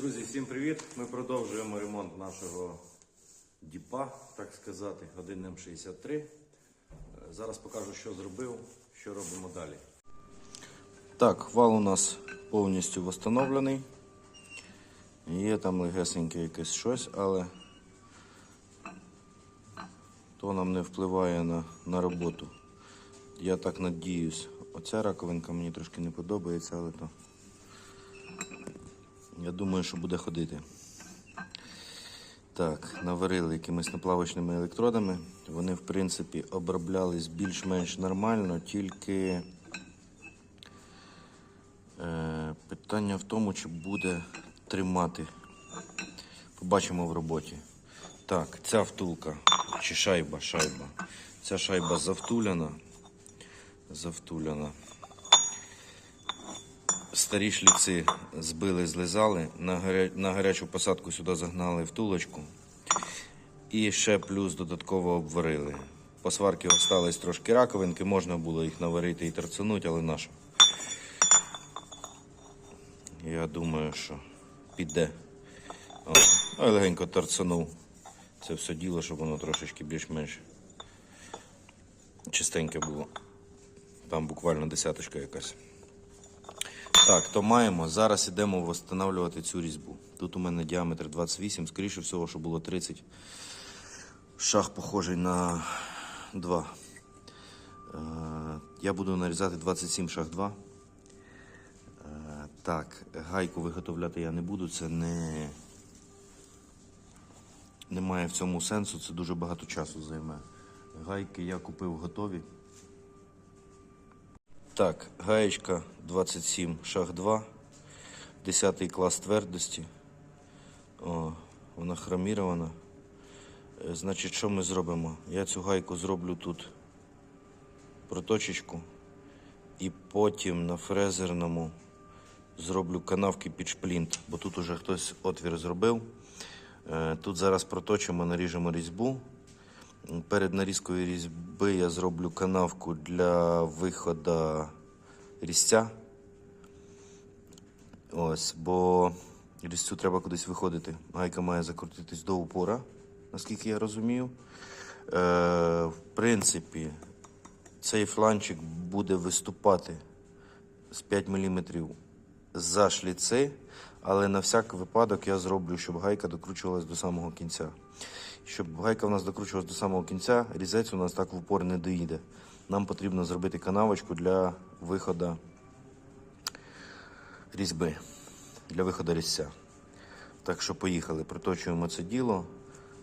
Друзі, всім привіт! Ми продовжуємо ремонт нашого діпа, так сказати, 1М63. Е, Зараз покажу, що зробив, що робимо далі. Так, вал у нас повністю встановлений. Є там легесеньке якесь щось, але то нам не впливає на, на роботу. Я так надіюсь. Оця раковинка мені трошки не подобається, але то. Я думаю, що буде ходити. Так, наварили якимись наплавочними електродами. Вони, в принципі, оброблялись більш-менш нормально, тільки е, питання в тому, чи буде тримати. Побачимо в роботі. Так, ця втулка, чи шайба, шайба. Ця шайба завтуляна. Завтуляна. Старі шліци збили, злизали, на, гаря... на гарячу посадку сюди загнали втулочку. І ще плюс додатково обварили. По сварки остались трошки раковинки, можна було їх наварити і торцануть, але нащо? Я думаю, що піде. О, ну, легенько торцанув це все діло, щоб воно трошечки більш-менш чистеньке було. Там буквально десяточка якась. Так, то маємо. Зараз ідемо встановлювати цю різьбу. Тут у мене діаметр 28, скоріше всього, що було 30. Шах похожий на 2. Е, я буду нарізати 27 шах 2. Е, так, гайку виготовляти я не буду, це не. Немає в цьому сенсу, це дуже багато часу займе. Гайки я купив готові. Так, гаєчка 27, шаг 2, 10 клас твердості. О, вона хромірована. Е, Значить, що ми зробимо? Я цю гайку зроблю тут проточечку і потім на фрезерному зроблю канавки під шплінт, бо тут уже хтось отвір зробив. Е, Тут зараз проточимо, наріжемо різьбу. Перед нарізкою різьби я зроблю канавку для виходу різця. Ось, бо різцю треба кудись виходити. Гайка має закрутитись до упора, наскільки я розумію. Е, в принципі, цей фланчик буде виступати з 5 мм за шліци, але на всяк випадок я зроблю, щоб гайка докручувалась до самого кінця. Щоб гайка в нас докручувалась до самого кінця, різець у нас так в упор не доїде. Нам потрібно зробити канавочку для виходу різьби, для виходу різця. Так що поїхали, проточуємо це діло,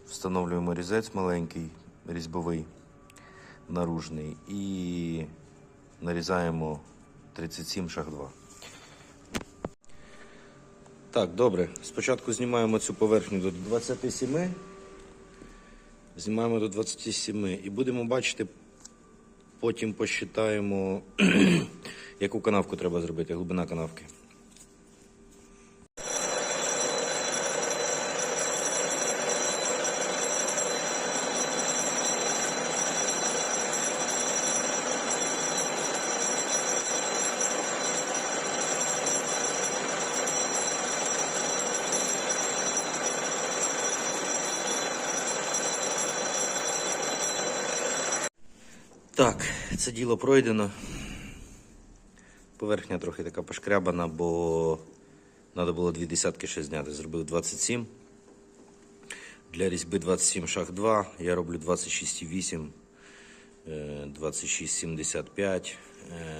встановлюємо різець маленький, різьбовий, наружний і нарізаємо 37 шаг 2. Так, добре. Спочатку знімаємо цю поверхню до 27. Знімаємо до 27 і будемо бачити, потім посчитаємо, яку канавку треба зробити, глибина канавки. Так, це діло пройдено. Поверхня трохи така пошкрябана, бо треба було дві десятки ще зняти. Зробив 27. Для різьби 27 шаг 2. Я роблю 26,8, е, 26,75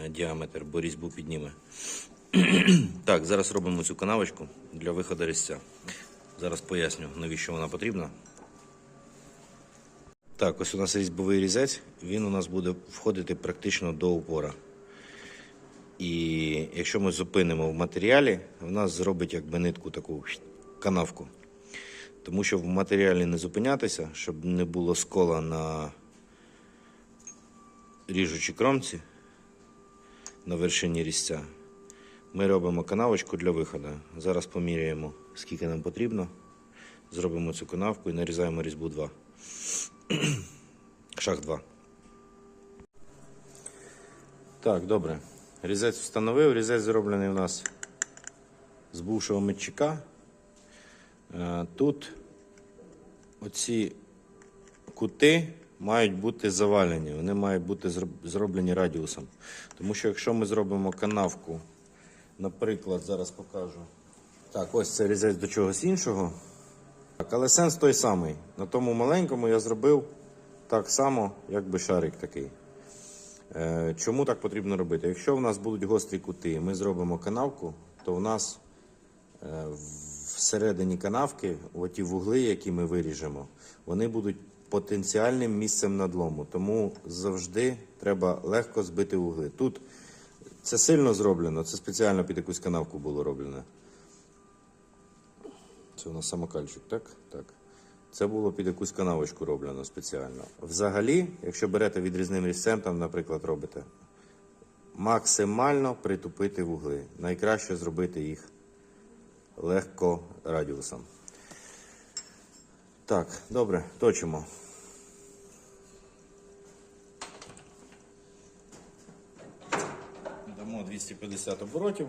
е, діаметр, бо різьбу підніме. Так, зараз робимо цю канавочку для виходу різця. Зараз поясню, навіщо вона потрібна. Так, ось у нас різьбовий різець, він у нас буде входити практично до упора. І якщо ми зупинимо в матеріалі, в нас зробить якби нитку таку канавку. Тому що в матеріалі не зупинятися, щоб не було скола на ріжучій кромці на вершині різця. Ми робимо канавочку для виходу. Зараз поміряємо, скільки нам потрібно. Зробимо цю канавку і нарізаємо різьбу 2. Шаг 2. Так, добре. Різець встановив. Різець зроблений у нас з бувшого метчика. Е, Тут оці кути мають бути завалені, вони мають бути зроблені радіусом. Тому що якщо ми зробимо канавку, наприклад, зараз покажу. Так, ось це різець до чогось іншого. Так, але сенс той самий. На тому маленькому я зробив так само, як би шарик такий. Е, Чому так потрібно робити? Якщо в нас будуть гострі кути, ми зробимо канавку, то в нас е, всередині канавки, оті вугли, які ми виріжемо, вони будуть потенціальним місцем надлому. Тому завжди треба легко збити вугли. Тут це сильно зроблено, це спеціально під якусь канавку було роблено. Це у нас самокальчик, так? Так. Це було під якусь канавочку роблено спеціально. Взагалі, якщо берете відрізним різцем, там, наприклад, робите, максимально притупити вугли. Найкраще зробити їх легко радіусом. Так, добре, точимо. Дамо 250 оборотів.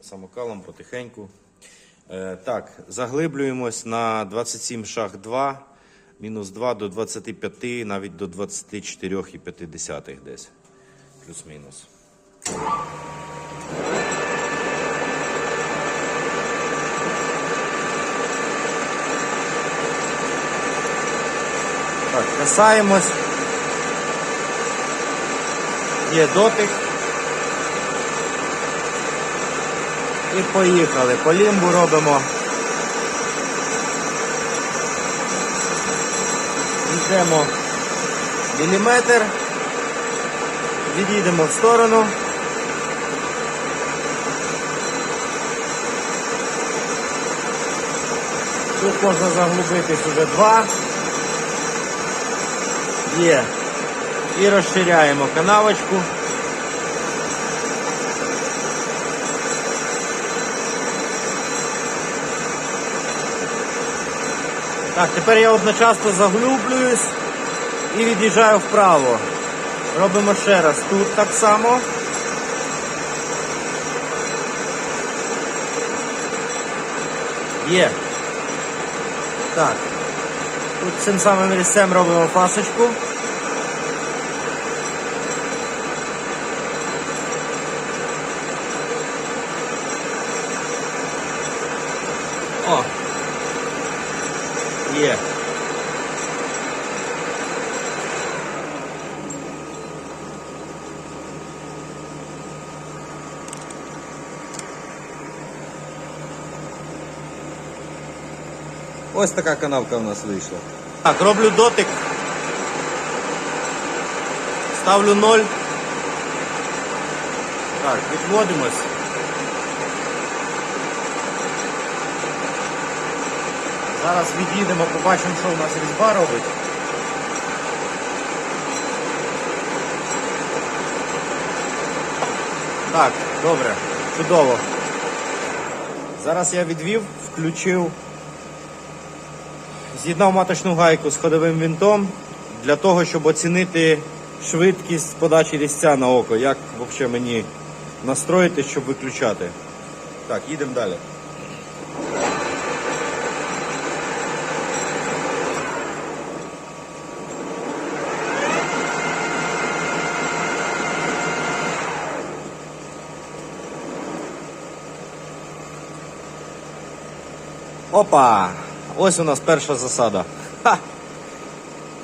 Самокалом потихеньку. Е, так, заглиблюємось на 27 шаг 2, мінус 2 до 25, навіть до 24,5 десь. Плюс-мінус. Так, касаємось. Є дотик. І поїхали. По лімбу робимо. Йдемо міліметр. Відійдемо в сторону. Тут можна заглубитись уже два. Є. І розширяємо канавочку. Так, тепер я одночасно заглублююсь і від'їжджаю вправо. Робимо ще раз тут так само. Є. Так. Тут цим самим різцем робимо фасочку. О! Є. Ось така канавка у нас вийшла. Так, роблю дотик. Ставлю 0. Так, відводимось. Зараз відійдемо, побачимо, що у нас різьба робить. Так, добре, чудово. Зараз я відвів, включив, з'єднав маточну гайку з ходовим винтом для того, щоб оцінити швидкість подачі різця на око, як взагалі мені настроїти, щоб виключати. Так, їдемо далі. Опа! Ось у нас перша засада. Ха!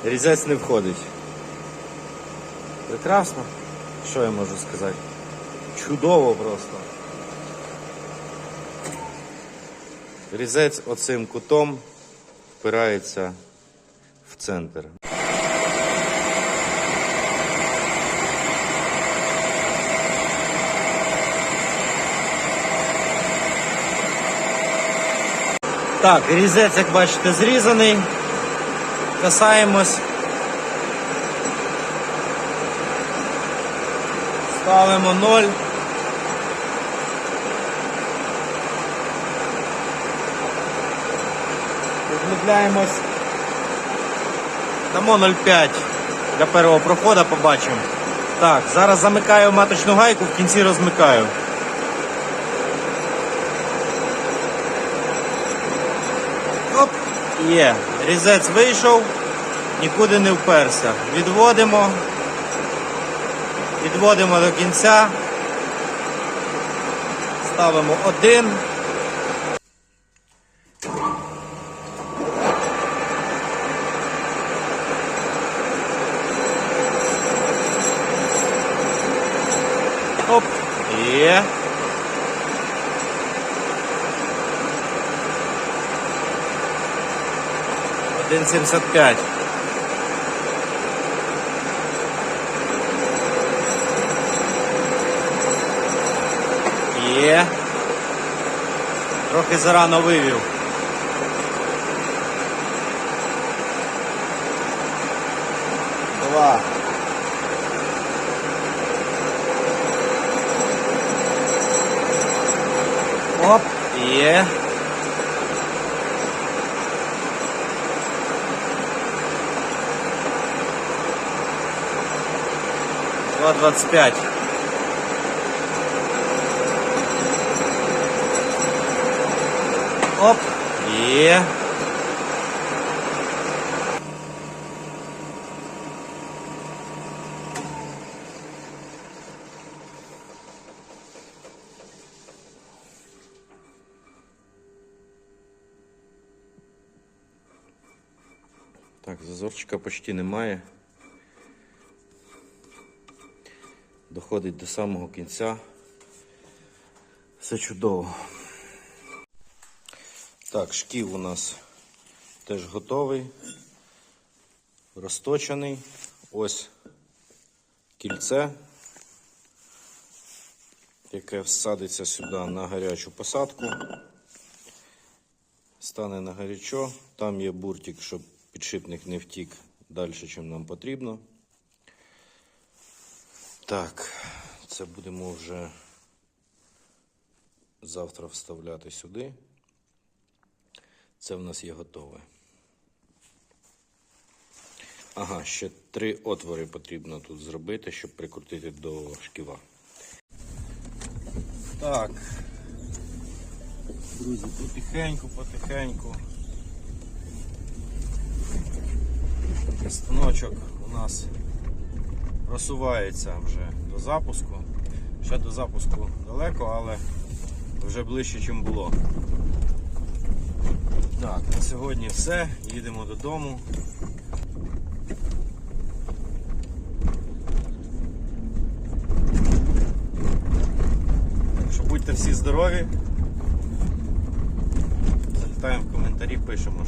Різець не входить. Прекрасно. Що я можу сказати? Чудово просто. Різець оцим кутом впирається в центр. Так, різець, як бачите, зрізаний. Касаємось. Ставимо 0. Підглибляємось. Дамо 0,5 для першого проходу побачимо. Так, зараз замикаю маточну гайку, в кінці розмикаю. Є. Різець вийшов, нікуди не вперся. Відводимо. Відводимо до кінця. Ставимо один. 1,75. Є. Трохи зарано вивів. Два. Оп, є. Два двадцать пять. Оп, є. Так, зазорчика почти немає. Доходить до самого кінця. Все чудово. Так, шків у нас теж готовий, розточений. Ось кільце, яке всадиться сюди на гарячу посадку. Стане на гарячо. Там є буртик, щоб підшипник не втік далі, ніж нам потрібно. Так, це будемо вже завтра вставляти сюди. Це в нас є готове. Ага, ще три отвори потрібно тут зробити, щоб прикрутити до шківа. Так. Друзі, потихеньку, потихеньку. Станочок у нас просувається вже до запуску. Ще до запуску далеко, але вже ближче, ніж було. Так, на сьогодні все. Їдемо додому. Так що будьте всі здорові. Залітаємо в коментарі, пишемо.